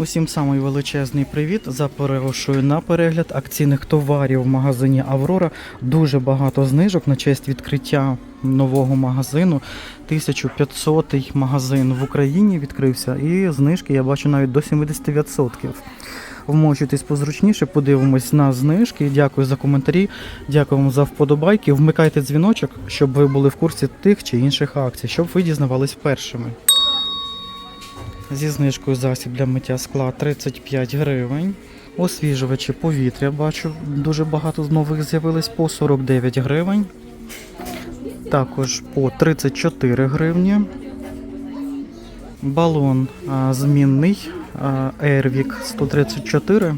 Усім самий величезний привіт. Запрошую на перегляд акційних товарів в магазині Аврора. Дуже багато знижок на честь відкриття нового магазину. 1500 магазин в Україні відкрився, і знижки я бачу навіть до 70%. Вмочуйтесь позручніше, подивимось на знижки. Дякую за коментарі, дякую вам за вподобайки. Вмикайте дзвіночок, щоб ви були в курсі тих чи інших акцій, щоб ви дізнавались першими. Зі знижкою засіб для миття скла 35 гривень. Освіжувачі повітря бачу, дуже багато з нових з'явились по 49 гривень. Також по 34 гривні. Балон а, змінний Airwick 134.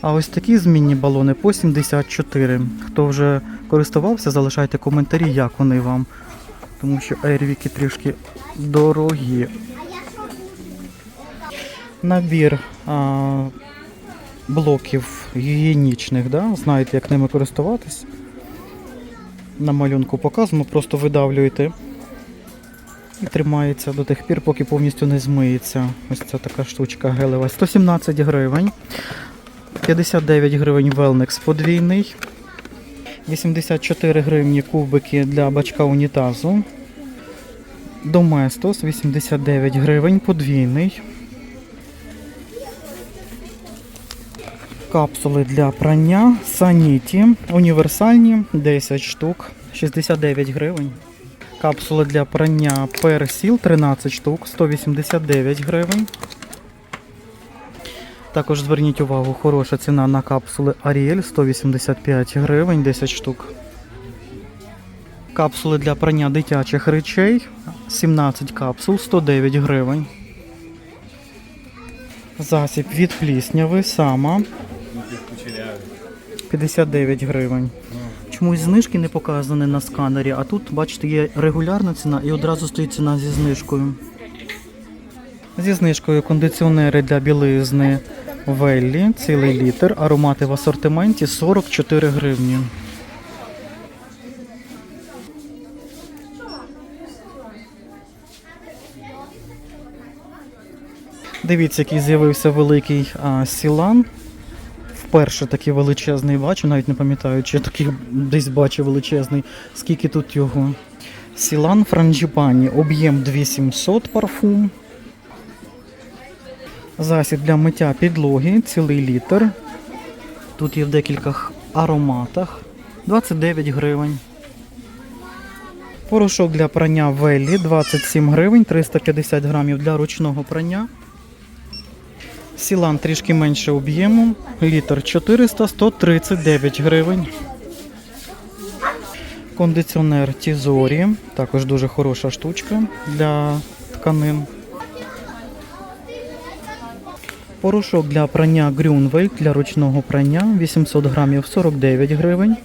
А ось такі змінні балони по 74. Хто вже користувався, залишайте коментарі, як вони вам. Тому що Airwick трішки дорогі. Набір а, блоків гігієнічних, да? знаєте, як ними користуватись. На малюнку показано, просто видавлюєте і тримається до тих пір, поки повністю не змиється. Ось ця така штучка гелева. 117 гривень. 59 гривень Велнекс подвійний. 84 гривні кубики для бачка унітазу. Доместос 89 гривень подвійний. Капсули для прання Саніті. Універсальні 10 штук, 69 гривень. Капсули для прання Персіл 13 штук, 189 гривень. Також зверніть увагу, хороша ціна на капсули Ariel 185 гривень, 10 штук. Капсули для прання дитячих речей 17 капсул, 109 гривень. Засіб від плісняви сама 59 гривень. Чомусь знижки не показані на сканері, а тут, бачите, є регулярна ціна і одразу стоїть ціна зі знижкою. Зі знижкою кондиціонери для білизни Веллі, цілий літр, аромати в асортименті 44 гривні. Дивіться, який з'явився великий а, сілан. Вперше такий величезний бачу, навіть не пам'ятаю, чи я такий десь бачив величезний. Скільки тут його? Сілан Франджіпані, об'єм 2700 парфум. Засіб для миття підлоги, цілий літр. Тут є в декількох ароматах. 29 гривень. Порошок для прання Веллі 27 гривень, 350 грамів для ручного прання. Сілан трішки менше об'єму. Літр 400, 139 гривень. Кондиціонер Тізорі. Також дуже хороша штучка для тканин. Порошок для прання Grünwald для ручного прання 800 грамів 49 гривень.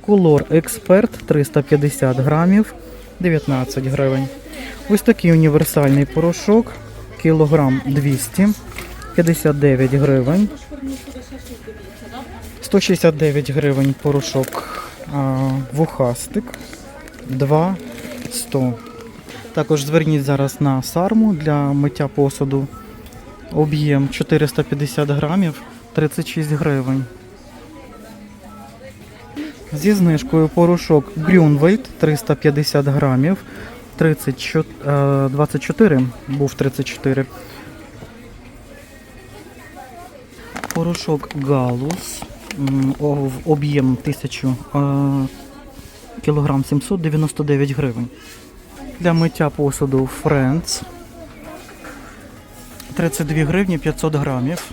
Колор Експерт 350 грамів 19 гривень. Ось такий універсальний порошок. Кілограм 200 59 гривень. 169 гривень порошок а, вухастик. 2 100. Також зверніть зараз на сарму для миття посуду. Об'єм 450 грамів 36 гривень. Зі знижкою порошок Grünwald 350 грамів 34, е, 24, був 34. Порошок Галус об'єм 1000 е, кілограм 799 гривень. Для миття посуду Friends 32 гривні 500 грамів.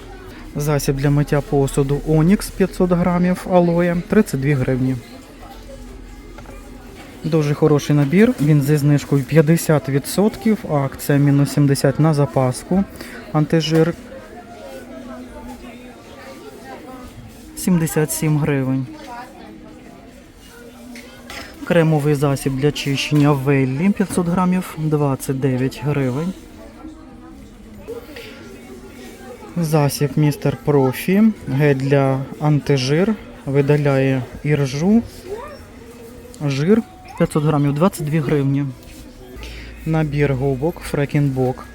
Засіб для миття посуду Onyx 500 грамів алоє 32 гривні. Дуже хороший набір. Він зі знижкою 50%, акція мінус 70 на запаску. Антижир 77 гривень. Кремовий засіб для чищення Веллі 500 грамів 29 гривень. Засіб містер Профі. Гель для антижир. Видаляє іржу. Жир 500 грамів 22 гривні. Набір губок Фрекінбок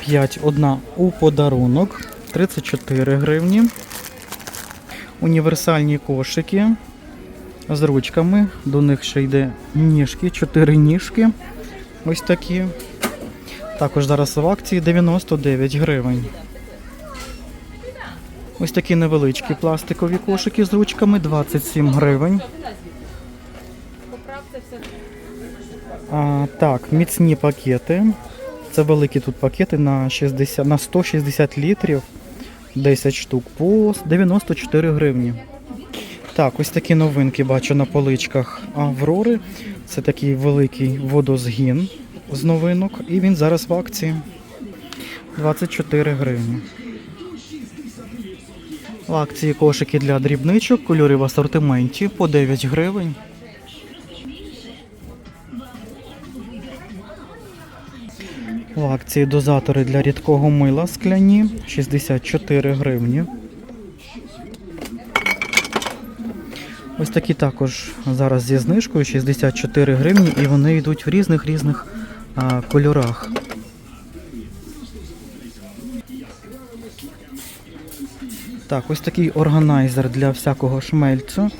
5 одна у подарунок 34 гривні. Універсальні кошики з ручками. До них ще йде ніжки, 4 ніжки. Ось такі. Також зараз в акції 99 гривень. Ось такі невеличкі пластикові кошики з ручками 27 гривень. А, так, міцні пакети. Це великі тут пакети на 60, на 160 літрів. 10 штук по 94 гривні. Так, ось такі новинки бачу на поличках Аврори. Це такий великий водозгін з новинок. І він зараз в акції 24 гривні. В акції кошики для дрібничок, кольори в асортименті по 9 гривень. В акції дозатори для рідкого мила скляні 64 гривні. Ось такі також зараз зі знижкою 64 гривні і вони йдуть в різних різних а, кольорах. Так, ось такий органайзер для всякого шмельцю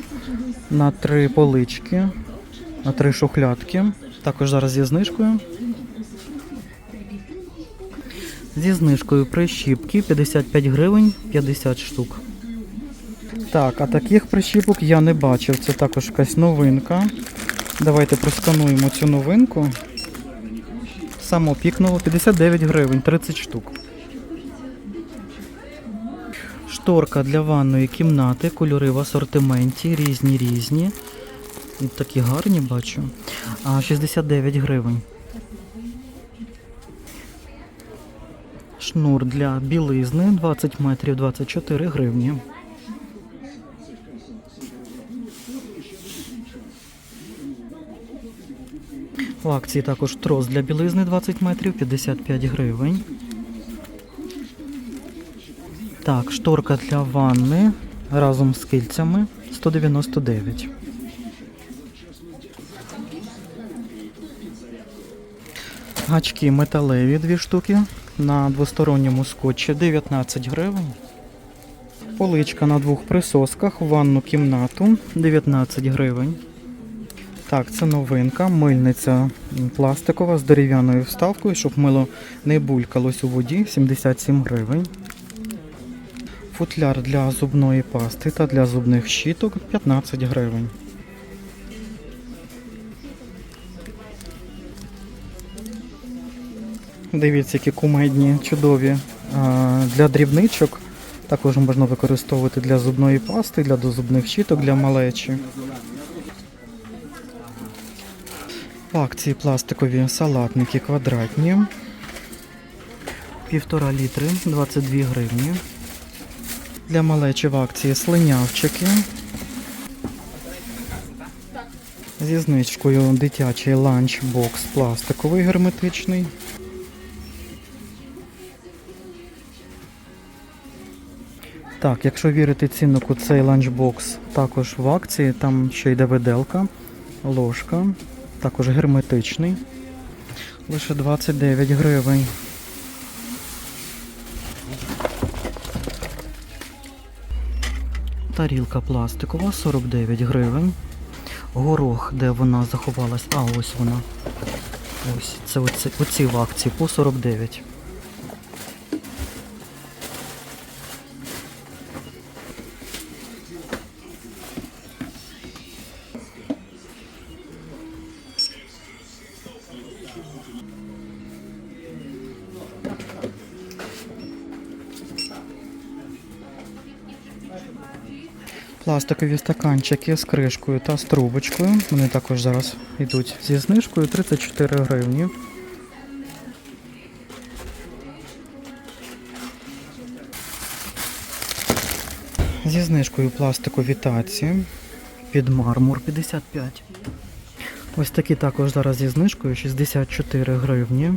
на три полички, на три шухлядки. Також зараз зі знижкою. Зі знижкою прищіпки 55 гривень 50 штук. Так, а таких прищіпок я не бачив. Це також якась новинка. Давайте проскануємо цю новинку. Само пікнуло 59 гривень, 30 штук. Шторка для ванної кімнати, кольори в асортименті, різні різні. Такі гарні бачу. А 69 гривень. Шнур для білизни 20 метрів 24 гривні. В акції також трос для білизни 20 метрів 55 гривень. Так, шторка для ванни разом з кільцями 199. Гачки металеві дві штуки на двосторонньому скотчі 19 гривень. Поличка на двох присосках в ванну кімнату 19 гривень. Так, це новинка, мильниця пластикова з дерев'яною вставкою, щоб мило не булькалось у воді 77 гривень. Футляр для зубної пасти та для зубних щіток 15 гривень. Дивіться, які кумедні, чудові для дрібничок. Також можна використовувати для зубної пасти, для дозубних щіток, для малечі. В акції пластикові салатники квадратні. Півтора літри 22 гривні. Для малечі в акції слинявчики. Зі знижкою дитячий ланчбокс пластиковий герметичний. Так, якщо вірити ціннику, цей ланчбокс також в акції, там ще йде виделка, ложка, також герметичний. Лише 29 гривень. Тарілка пластикова 49 гривень. Горох, де вона заховалась, а ось вона. Ось, це оці, оці в акції по 49. Пластикові стаканчики з кришкою та з трубочкою. Вони також зараз йдуть зі знижкою 34 гривні. Зі знижкою пластикові таці під мармур 55. Ось такі також зараз зі знижкою 64 гривні.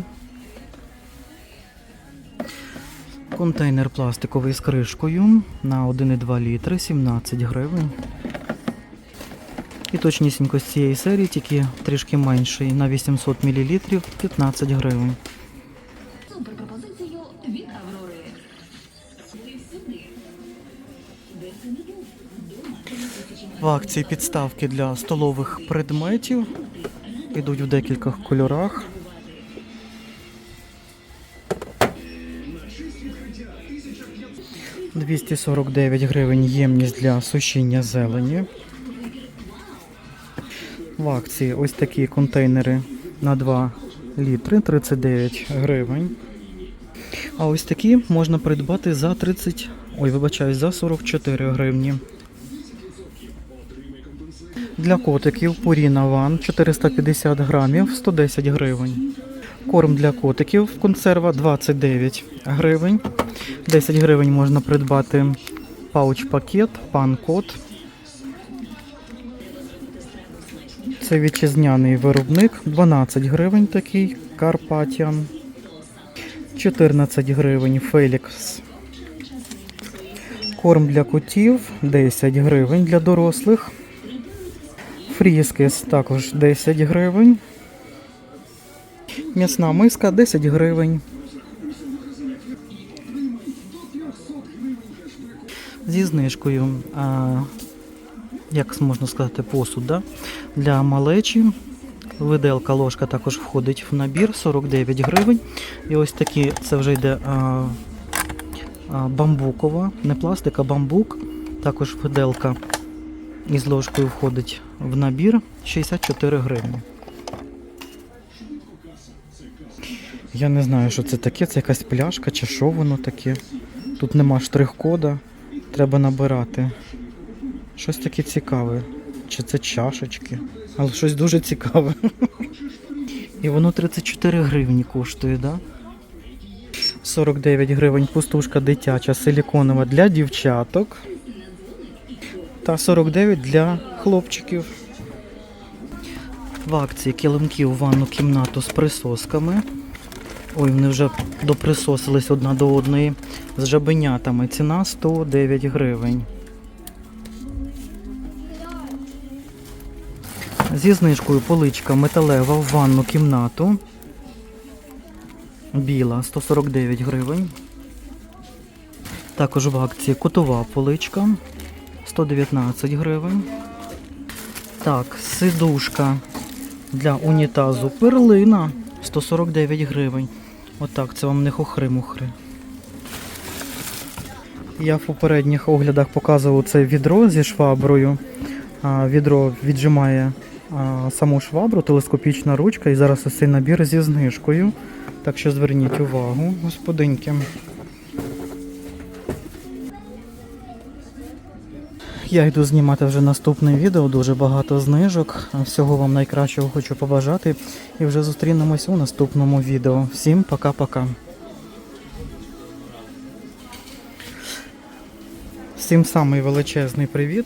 Контейнер пластиковий з кришкою на 1,2 літри 17 гривень. І точнісінько з цієї серії, тільки трішки менший на 800 мл 15 гривень. В акції підставки для столових предметів. Ідуть в декількох кольорах. «249 гривень ємність для сушіння зелені. В акції ось такі контейнери на 2 літри 39 гривень. А ось такі можна придбати за 30, ой, вибачаюсь, за 44 гривні. Для котиків Purina One 450 грамів 110 гривень. Корм для котиків консерва 29 гривень. 10 гривень можна придбати пауч-пакет, пан-кот. Це вітчизняний виробник. 12 гривень такий Карпатіан. 14 гривень Фелікс. Корм для котів 10 гривень для дорослих. Фріскес також 10 гривень. М'ясна миска 10 гривень. Зі знижкою, а, як можна сказати, посуд да? для малечі. Виделка ложка також входить в набір 49 гривень. І ось такі, це вже йде а, а, бамбукова, не пластик, а бамбук. Також виделка із ложкою входить в набір 64 гривні. Я не знаю, що це таке, це якась пляшка чи що воно таке. Тут нема штрих-кода, треба набирати. Щось таке цікаве. Чи це чашечки? Але щось дуже цікаве. І воно 34 гривні коштує, да? 49 гривень пустушка дитяча, силіконова для дівчаток. Та 49 для хлопчиків. В акції килимки у ванну кімнату з присосками. Ой, вони вже доприсосились одна до одної. З жабенятами. Ціна 109 гривень. Зі знижкою поличка металева в ванну кімнату. Біла 149 гривень. Також в акції кутова поличка 119 гривень. Так, сидушка для унітазу перлина 149 гривень. Отак, це вам не хухри-мухри. Я в попередніх оглядах показував це відро зі шваброю. Відро віджимає саму швабру, телескопічна ручка, і зараз ось цей набір зі знижкою. Так що зверніть увагу, господинки. Я йду знімати вже наступне відео, дуже багато знижок. Всього вам найкращого хочу побажати. І вже зустрінемось у наступному відео. Всім пока-пока. Всім самий величезний привіт.